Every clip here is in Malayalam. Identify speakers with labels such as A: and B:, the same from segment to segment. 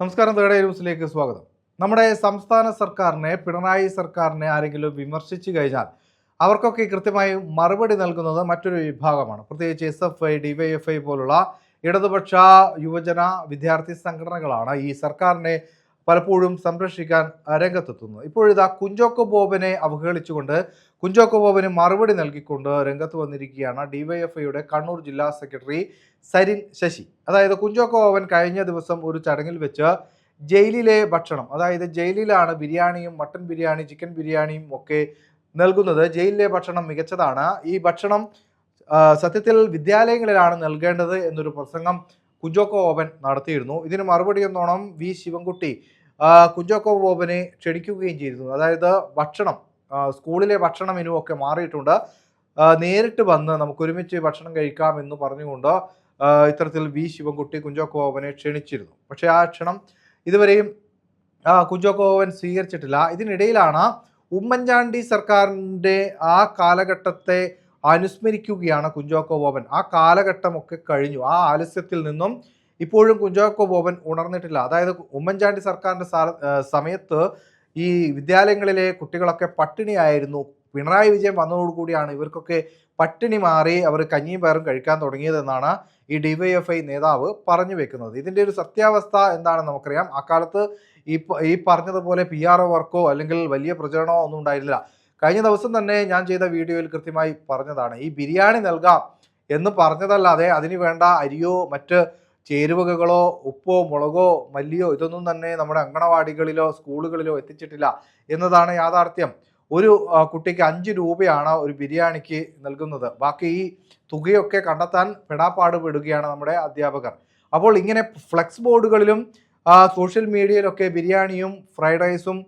A: നമസ്കാരം തേടേ ന്യൂസിലേക്ക് സ്വാഗതം. നമ്മുടെ സംസ്ഥാന സർക്കാരിനെ പിണറായി സർക്കാരിനെ ആരെങ്കിലും വിമർശിച്ചു കഴിഞ്ഞാൽ അവർക്കൊക്കെ കൃത്യമായി മറുപടി നൽകുന്നത് മറ്റൊരു വിഭാഗമാണ്. പ്രത്യേകിച്ച് എസ് എഫ് ഐ ഡിവൈഎഫ്ഐ പോലുള്ള ഇടതുപക്ഷ യുവജന വിദ്യാർത്ഥി സംഘടനകളാണ് ഈ സർക്കാരിനെ പലപ്പോഴും സംരക്ഷിക്കാൻ രംഗത്തെത്തുന്നു. ഇപ്പോഴിതാ കുഞ്ചോക്കോ ബോബനെ അവഹേളിച്ചുകൊണ്ട് കുഞ്ചോക്കോ ബോബന് മറുപടി നൽകിക്കൊണ്ട് രംഗത്ത് വന്നിരിക്കുകയാണ് ഡിവൈഎഫ്ഐയുടെ കണ്ണൂർ ജില്ലാ സെക്രട്ടറി സരിൻ ശശി. അതായത് കുഞ്ചോക്കോ ബോബൻ കഴിഞ്ഞ ദിവസം ഒരു ചടങ്ങിൽ വെച്ച് ജയിലിലെ ഭക്ഷണം അതായത് ജയിലിലാണ് ബിരിയാണിയും മട്ടൻ ബിരിയാണി ചിക്കൻ ബിരിയാണിയും ഒക്കെ നൽകുന്നത്. ജയിലിലെ ഭക്ഷണം മികച്ചതാണ്. ഈ ഭക്ഷണം സത്യത്തിൽ വിദ്യാലയങ്ങളിലാണ് നൽകേണ്ടത് എന്നൊരു പ്രസംഗം കുഞ്ചോക്കോ ബോബൻ നടത്തിയിരുന്നു. ഇതിന് മറുപടി എന്നോണം വി ശിവൻകുട്ടി. കുഞ്ചോക്കോ ബോബനെ ക്ഷണിക്കുകയും ചെയ്തിരുന്നു. അതായത് ഭക്ഷണം സ്കൂളിലെ ഭക്ഷണ മെനു ഒക്കെ മാറിയിട്ടുണ്ട്. നേരിട്ട് വന്ന് നമുക്ക് ഒരുമിച്ച് ഭക്ഷണം കഴിക്കാം എന്ന് പറഞ്ഞുകൊണ്ട് ഇത്തരത്തിൽ വി ശിവൻകുട്ടി കുഞ്ചോക്കോ ബോബനെ ക്ഷണിച്ചിരുന്നു. പക്ഷേ ആ ക്ഷണം ഇതുവരെയും കുഞ്ചോക്കോ ബോബൻ സ്വീകരിച്ചിട്ടില്ല. ഇതിനിടയിലാണ് ഉമ്മൻചാണ്ടി സർക്കാരിന്റെ ആ കാലഘട്ടത്തെ അനുസ്മരിക്കുകയാണ് കുഞ്ചാക്കോ ബോബൻ. ആ കാലഘട്ടമൊക്കെ കഴിഞ്ഞു. ആ ആലസ്യത്തിൽ നിന്നും ഇപ്പോഴും കുഞ്ചാക്കോ ബോബൻ ഉണർന്നിട്ടില്ല. അതായത് ഉമ്മൻചാണ്ടി സർക്കാരിന്റെ സമയത്ത് ഈ വിദ്യാലയങ്ങളിലെ കുട്ടികളൊക്കെ പട്ടിണിയായിരുന്നു. പിണറായി വിജയൻ വന്നതോടുകൂടിയാണ് ഇവർക്കൊക്കെ പട്ടിണി മാറി അവർ കഞ്ഞിയും പയറും കഴിക്കാൻ തുടങ്ങിയതെന്നാണ് ഈ ഡിവൈഎഫ്ഐ നേതാവ് പറഞ്ഞു വെക്കുന്നത്. ഇതിന്റെ ഒരു സത്യാവസ്ഥ എന്താണെന്ന് നമുക്കറിയാം. അക്കാലത്ത് ഈ ഈ പറഞ്ഞതുപോലെ പി ആർ വർക്കോ അല്ലെങ്കിൽ വലിയ പ്രചരണമോ ഒന്നും ഉണ്ടായിരുന്നില്ല. കഴിഞ്ഞ ദിവസം തന്നെ ഞാൻ ചെയ്ത വീഡിയോയിൽ കൃത്യമായി പറഞ്ഞതാണ് ഈ ബിരിയാണി നൽകാം എന്ന് പറഞ്ഞതല്ലാതെ അതിന് വേണ്ട അരിയോ മറ്റ് ചേരുവകകളോ ഉപ്പോ മുളകോ മല്ലിയോ ഇതൊന്നും തന്നെ നമ്മുടെ അങ്കണവാടികളിലോ സ്കൂളുകളിലോ എത്തിച്ചിട്ടില്ല എന്നതാണ് യാഥാർത്ഥ്യം. ഒരു കുട്ടിക്ക് അഞ്ച് രൂപയാണ് ഒരു ബിരിയാണിക്ക് നൽകുന്നത്. ബാക്കി ഈ തുകയൊക്കെ കണ്ടെത്താൻ പെടാപ്പാട് പെടുകയാണ് നമ്മുടെ അധ്യാപകർ. അപ്പോൾ ഇങ്ങനെ ഫ്ലെക്സ് ബോർഡുകളിലും സോഷ്യൽ മീഡിയയിലൊക്കെ ബിരിയാണിയും ഫ്രൈഡ് റൈസും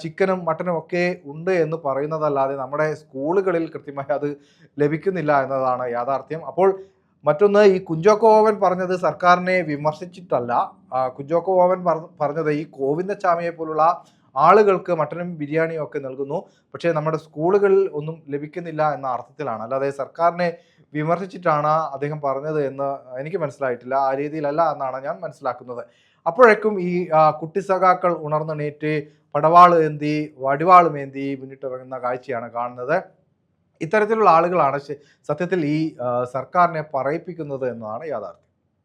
A: ചിക്കനും മട്ടനും ഒക്കെ ഉണ്ട് എന്ന് പറയുന്നതല്ലാതെ നമ്മുടെ സ്കൂളുകളിൽ കൃത്യമായി അത് ലഭിക്കുന്നില്ല എന്നതാണ് യാഥാർത്ഥ്യം. അപ്പോൾ മറ്റൊന്ന് ഈ കുഞ്ചോക്കോ ഓവൻ പറഞ്ഞത് സർക്കാരിനെ വിമർശിച്ചിട്ടല്ല. കുഞ്ചോക്കോ ഓവൻ പറ- പറഞ്ഞത് ഈ ഗോവിന്ദച്ചാമിയെ പോലുള്ള ആളുകൾക്ക് മട്ടനും ബിരിയാണിയും ഒക്കെ നൽകുന്നു. പക്ഷേ നമ്മുടെ സ്കൂളുകളിൽ ഒന്നും ലഭിക്കുന്നില്ല എന്ന അർത്ഥത്തിലാണ്. അല്ലാതെ സർക്കാരിനെ വിമർശിച്ചിട്ടാണ് അദ്ദേഹം പറഞ്ഞത് എന്ന് എനിക്ക് മനസ്സിലായിട്ടില്ല. ആ രീതിയിലല്ല എന്നാണ് ഞാൻ മനസ്സിലാക്കുന്നത്. അപ്പോഴേക്കും ഈ കുട്ടി സഖാക്കൾ ഉണർന്നെണീറ്റ് പടവാൾ ഏന്തി വടിവാളും ഏന്തി മുന്നിട്ടിറങ്ങുന്ന കാഴ്ചയാണ് കാണുന്നത്. ഇത്തരത്തിലുള്ള ആളുകളാണ് സത്യത്തിൽ ഈ സർക്കാരിനെ പറയിപ്പിക്കുന്നത് എന്നതാണ് യാഥാർത്ഥ്യം.